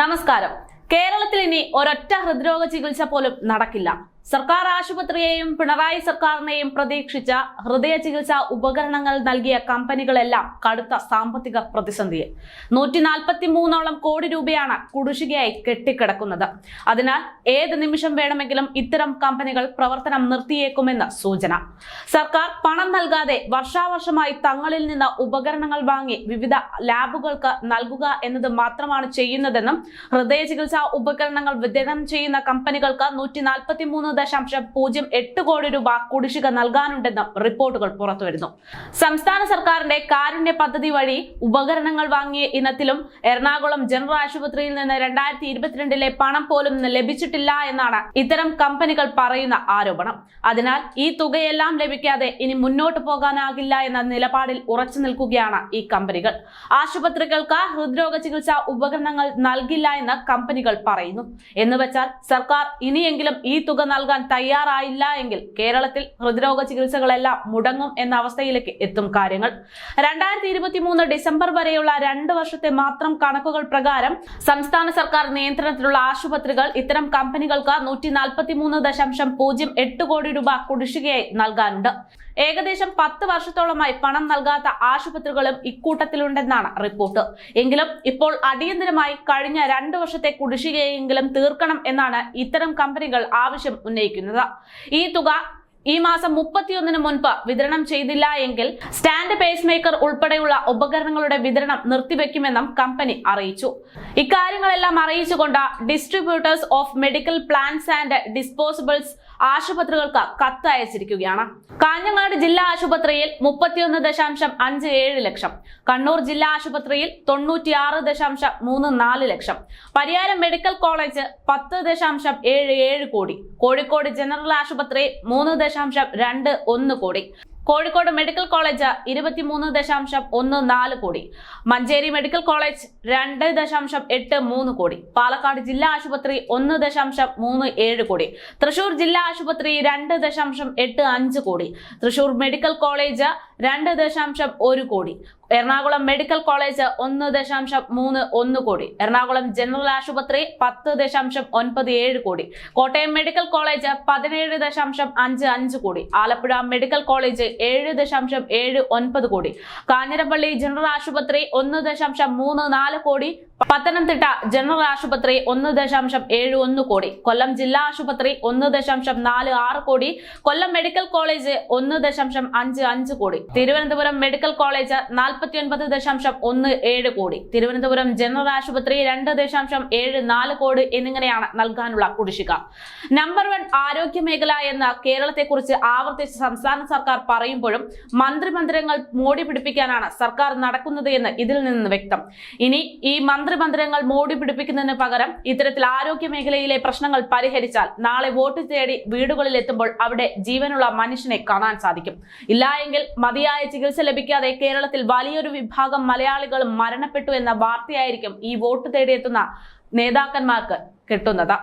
നമസ്കാരം. കേരളത്തിൽ ഇനി ഒരൊറ്റ ഹൃദ്രോഗ ചികിത്സ പോലും നടക്കില്ല. സർക്കാർ ആശുപത്രിയെയും പിണറായി സർക്കാരിനെയും പ്രതീക്ഷിച്ച ഹൃദയ ചികിത്സാ ഉപകരണങ്ങൾ നൽകിയ കമ്പനികളെല്ലാം കടുത്ത സാമ്പത്തിക പ്രതിസന്ധിയിൽ. നൂറ്റി നാൽപ്പത്തി മൂന്നോളം കോടി രൂപയാണ് കുടിശ്ശികയായി കെട്ടിക്കിടക്കുന്നത്. അതിനാൽ ഏത് നിമിഷം വേണമെങ്കിലും ഇത്തരം കമ്പനികൾ പ്രവർത്തനം നിർത്തിയേക്കുമെന്ന് സൂചന. സർക്കാർ പണം നൽകാതെ വർഷാവർഷമായി തങ്ങളിൽ നിന്ന് ഉപകരണങ്ങൾ വാങ്ങി വിവിധ ലാബുകൾക്ക് നൽകുക എന്നത് മാത്രമാണ് ചെയ്യുന്നതെന്നും ഹൃദയ ചികിത്സാ ഉപകരണങ്ങൾ വിതരണം ചെയ്യുന്ന കമ്പനികൾക്ക് നൂറ്റി ദശാംശം പൂജ്യം എട്ട് കോടി രൂപ കുടിശ്ശിക നൽകാനുണ്ടെന്ന് റിപ്പോർട്ടുകൾ പുറത്തുവരുന്നു. സംസ്ഥാന സർക്കാരിന്റെ കാരുണ്യ പദ്ധതി വഴി ഉപകരണങ്ങൾ വാങ്ങിയ ഇനത്തിലും എറണാകുളം ജനറൽ ആശുപത്രിയിൽ നിന്ന് രണ്ടായിരത്തി ഇരുപത്തിരണ്ടിലെ പണം പോലും ലഭിച്ചിട്ടില്ല എന്നാണ് ഇത്തരം കമ്പനികൾ പറയുന്ന ആരോപണം. അതിനാൽ ഈ തുകയെല്ലാം ലഭിക്കാതെ ഇനി മുന്നോട്ട് പോകാനാകില്ല എന്ന നിലപാടിൽ ഉറച്ചു നിൽക്കുകയാണ് ഈ കമ്പനികൾ. ആശുപത്രികൾക്ക് ഹൃദ്രോഗ ചികിത്സാ ഉപകരണങ്ങൾ നൽകില്ല എന്ന് കമ്പനികൾ പറയുന്നു. എന്ന് വെച്ചാൽ സർക്കാർ ഇനിയെങ്കിലും ഈ തുക നൽകാൻ തയ്യാറായില്ല എങ്കിൽ കേരളത്തിൽ ഹൃദ്രോഗ ചികിത്സകളെല്ലാം മുടങ്ങും എന്ന അവസ്ഥയിലേക്ക് എത്തും കാര്യങ്ങൾ. രണ്ടായിരത്തി ഇരുപത്തി മൂന്ന് ഡിസംബർ വരെയുള്ള രണ്ട് വർഷത്തെ മാത്രം കണക്കുകൾ പ്രകാരം സംസ്ഥാന സർക്കാർ നിയന്ത്രണത്തിലുള്ള ആശുപത്രികൾ ഇത്തരം കമ്പനികൾക്ക് നൂറ്റി നാൽപ്പത്തി മൂന്ന് ദശാംശം പൂജ്യം എട്ട് കോടി രൂപ കുടിശ്ശികയായി നൽകാനുണ്ട്. ഏകദേശം പത്ത് വർഷത്തോളമായി പണം നൽകാത്ത ആശുപത്രികളും ഇക്കൂട്ടത്തിലുണ്ടെന്നാണ് റിപ്പോർട്ട്. എങ്കിലും ഇപ്പോൾ അടിയന്തരമായി കഴിഞ്ഞ രണ്ടു വർഷത്തെ കുടിശ്ശികയെങ്കിലും തീർക്കണം എന്നാണ് ഇത്തരം കമ്പനികൾ ആവശ്യം ഉന്നയിക്കുന്നത്. ഈ തുക ഈ മാസം മുപ്പത്തിയൊന്നിന് മുൻപ് വിതരണം ചെയ്തില്ല എങ്കിൽ സ്റ്റാൻഡ് പേസ് മേക്കർ ഉൾപ്പെടെയുള്ള ഉപകരണങ്ങളുടെ വിതരണം നിർത്തിവെക്കുമെന്നും കമ്പനി അറിയിച്ചു. ഇക്കാര്യങ്ങളെല്ലാം അറിയിച്ചുകൊണ്ട് distributors of medical plants and disposables ആശുപത്രികൾക്ക് കത്ത് അയച്ചിരിക്കുകയാണ് കാഞ്ഞങ്ങാട് ജില്ലാ ആശുപത്രിയിൽ മുപ്പത്തിയൊന്ന് ദശാംശം അഞ്ച് ഏഴ് ലക്ഷം കണ്ണൂർ ജില്ലാ ആശുപത്രിയിൽ തൊണ്ണൂറ്റിയാറ് ദശാംശം മൂന്ന് നാല് ലക്ഷം പരിയാരം മെഡിക്കൽ കോളേജ് പത്ത് ദശാംശം ഏഴ് ഏഴ് കോടി കോഴിക്കോട് ജനറൽ ആശുപത്രി മൂന്ന് ദശാംശം രണ്ട് ഒന്ന് കോടി. കോഴിക്കോട് മെഡിക്കൽ കോളേജ് ഇരുപത്തിമൂന്ന് ദശാംശം ഒന്ന് നാല് കോടി. മഞ്ചേരി മെഡിക്കൽ കോളേജ് രണ്ട് ദശാംശം എട്ട് മൂന്ന് കോടി. പാലക്കാട് ജില്ലാ ആശുപത്രി ഒന്ന് ദശാംശം മൂന്ന് ഏഴ് കോടി. തൃശൂർ ജില്ലാ ആശുപത്രി രണ്ട് ദശാംശം എട്ട് അഞ്ച് കോടി. തൃശൂർ മെഡിക്കൽ കോളേജ് രണ്ട് ദശാംശം ഒരു കോടി. എറണാകുളം മെഡിക്കൽ കോളേജ് ഒന്ന് ദശാംശം മൂന്ന് ഒന്ന് കോടി. എറണാകുളം ജനറൽ ആശുപത്രി പത്ത് ദശാംശം ഒൻപത് ഏഴ് കോടി. കോട്ടയം മെഡിക്കൽ കോളേജ് പതിനേഴ് ദശാംശം അഞ്ച് അഞ്ച് കോടി. ആലപ്പുഴ മെഡിക്കൽ കോളേജ് ഏഴ് ദശാംശം ഏഴ് ഒൻപത് കോടി. കാഞ്ഞിരപ്പള്ളി ജനറൽ ആശുപത്രി ഒന്ന് ദശാംശം മൂന്ന് നാല് കോടി. പത്തനംതിട്ട ജനറൽ ആശുപത്രി ഒന്ന് ദശാംശം ഏഴ് ഒന്ന് കോടി. കൊല്ലം ജില്ലാ ആശുപത്രി ഒന്ന് ദശാംശം നാല് ആറ് കോടി. കൊല്ലം മെഡിക്കൽ കോളേജ് ഒന്ന് ദശാംശം അഞ്ച് അഞ്ച് കോടി. തിരുവനന്തപുരം മെഡിക്കൽ കോളേജ് നാൽപ്പത്തി ഒൻപത് ദശാംശം ഒന്ന് ഏഴ് കോടി. തിരുവനന്തപുരം ജനറൽ ആശുപത്രി രണ്ട് ദശാംശം ഏഴ് നാല് കോടി എന്നിങ്ങനെയാണ് നൽകാനുള്ള കുടിശ്ശിക. നമ്പർ വൺ ആരോഗ്യ മേഖല എന്ന കേരളത്തെക്കുറിച്ച് ആവർത്തിച്ച് സംസ്ഥാന സർക്കാർ പറയുമ്പോഴും മന്ത്രിമന്ദിരങ്ങൾ മോടി പിടിപ്പിക്കാനാണ് സർക്കാർ നടക്കുന്നത് എന്ന് ഇതിൽ നിന്ന് വ്യക്തം. ഇനി ഈ മന്ത്രിമന്ദിരങ്ങൾ മോടി പിടിപ്പിക്കുന്നതിന് പകരം ഇത്തരത്തിൽ ആരോഗ്യ മേഖലയിലെ പ്രശ്നങ്ങൾ പരിഹരിച്ചാൽ നാളെ വോട്ട് തേടി വീടുകളിൽ എത്തുമ്പോൾ അവിടെ ജീവനുള്ള മനുഷ്യനെ കാണാൻ സാധിക്കും. ഇല്ല എങ്കിൽ മതിയായ ചികിത്സ ലഭിക്കാതെ കേരളത്തിൽ വലിയൊരു വിഭാഗം മലയാളികൾ മരണപ്പെട്ടു എന്ന വാർത്തയായിരിക്കും ഈ വോട്ട് തേടിയെത്തുന്ന നേതാക്കന്മാർക്ക് കിട്ടുന്നത്.